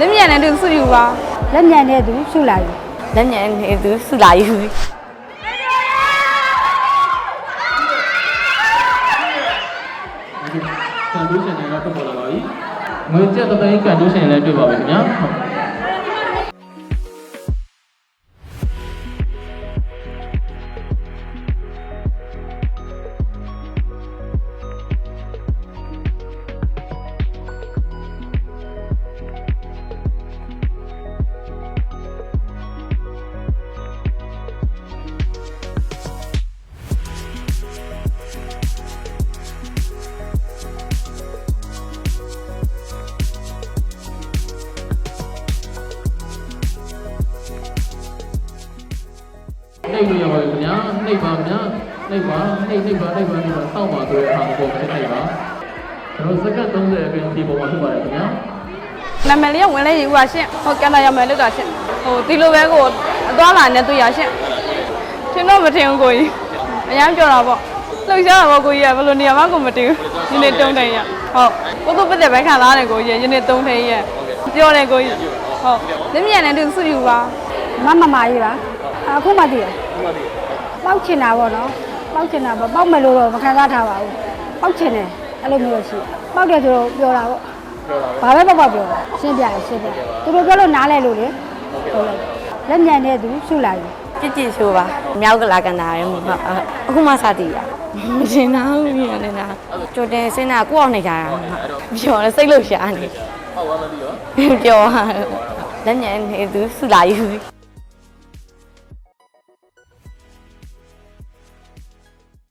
လက်မြန်နဲ့သူစုယူပါလက်ညံတဲ့သူရှုလာယူလက်မြန်နဲ့သူစုလာယူကန်ဒိုးရှင်တွေကထွက်ပေါ်လာပါပြီငွေကျပ်တစ်သိန်းကန်ဒိုးရှင်လည်းတွေ့ပါပြီခင်ဗျာ နှိပ်လို့ရပါတယ်ခင်ဗျာနှိပ်ပါဗျာနှိပ်ပါနှိပ်နှိပ်ပါနှိပ်ပါနှိပ်ပါတောက်ပါဆိုတဲ့အခါကိုပုံနဲ့နှိပ်ပါကျွန်တော်စက္ကန့်30အတွင်းဒီပုံမှာဖြစ်ပါတယ်ခင်ဗျာနာမည်လေးကဝင်လဲယူပါရှင်ဟိုကင်မရာမယ်လို့တာရှင်ဟိုဒီလိုပဲကိုအသွားလာနဲ့တွေ့ရရှင်ထင်တော့မထင်ဘူးကိုကြီးအများပြောတာပေါ့လှုပ်ရှားတာပေါ့ကိုကြီးကဘယ်လိုနေရာမှကိုမတင်ဘူးယနေ့တုံးတယ်ရဟုတ်ကိုကိုပတ်သက်ပဲခံလာတယ်ကိုကြီးယနေ့တုံးတယ်ရပြောတယ်ကိုကြီးဟုတ်လက်မြန်နဲ့သူစုယူပါမမမကြီးပါ အခုမှတည်ရပေါက်ချင်တာပေါ့နော်ပေါက်ချင်တာပေါ့ပေါက်မယ်လို့တော့မခံစားထားပါဘူးပေါက်ချင်တယ်အဲ့လိုမျိုးလို့ရှိတယ်ပေါက်တယ်ဆိုတော့ပြောတာပေါ့ဘာပဲပေါက်ပေါက်ပြောရှင်းပြတယ်ရှင်းပြသူတို့ပြောလို့နားလဲလို့လေဟုတ်လိုက်လက်ညံတဲ့သူရှုလာယူကြည့်ကြည့်ရှိုးပါမြောက်ကလာကန်တာရဟုတ်အခုမှစတည်ရမရှင်းတော့ဘူးမြန်နေတာကြိုတင်စင်းတာကိုအောင်နေကြတာပြောတယ်စိတ်လို့ရှာနေဟောက်သွားမပြီးတော့ပြောလက်ညံနေသူစုလာယူ